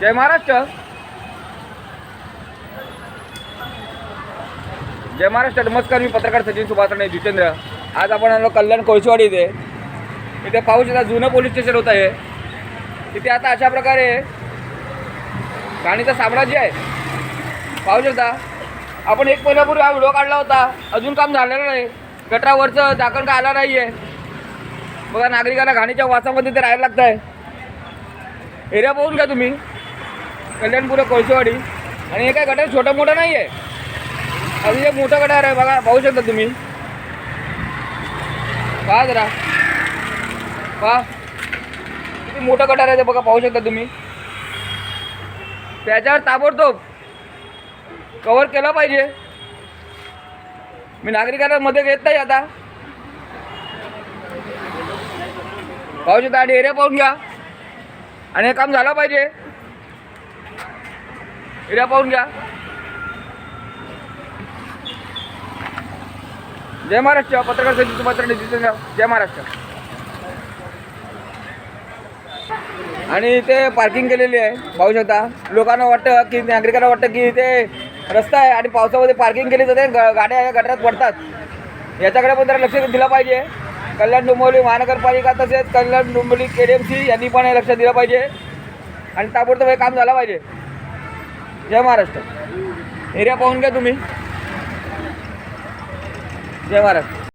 जय महाराष्ट्र. जय महाराष्ट्र. नमस्कार मी पत्रकार सचिन सुभाषणे जितेंद्र. आज आपण आलो कल्याण कोळशेवाडी इथे. इथे पाहू शकता जुनं पोलीस स्टेशन होतं हे तिथे आता अशा प्रकारे घाणीचं साम्राज्य आहे पाहू शकता आपण एक महिन्यापूर्वी हा व्हिडिओ काढला होता. अजून काम झालेलं नाही. गटावरचं झाकण काय आलं नाही आहे बघा नागरिकांना घाणीच्या वासामध्ये ते राहायला लागत आहे एरिया पाहून घ्या तुम्ही. कल्याणपूर कोळसेवाडी आणि हे काय गटार छोटा मोठं नाही आहे अजून एक मोठं गटार आहे बघा पाहू शकता तुम्ही. पहा जरा. पहा. किती मोठं गटार आहे ते बघा पाहू शकता तुम्ही. त्याच्यावर ताबडतोब कव्हर केलं पाहिजे. मी नागरिकांना मध्ये घेत नाही आता. पाहू शकता आणि एरिया पाहून घ्या. आणि हे काम झालं पाहिजे. एरिया पाहून घ्या. जय महाराष्ट्र. पत्रकार सचिन पत्र जितेंद्र जय महाराष्ट्र. आणि इथे पार्किंग केलेली आहे पाहू शकता. लोकांना वाटतं की नागरिकांना वाटतं की इथे रस्ता आहे आणि पावसामध्ये पार्किंग केली जाते गाड्या गटरात पडतात. याच्याकडे पण जरा लक्ष दिलं पाहिजे. कल्याण डोंबिवली महानगरपालिका तसेच Kalyan Dombivli K D M C यांनी पण हे लक्ष दिलं पाहिजे. आणि ताबडतोब हे काम झालं पाहिजे. जय महाराष्ट्र. एरिया पाहून घ्या तुम्ही. जय महाराष्ट्र.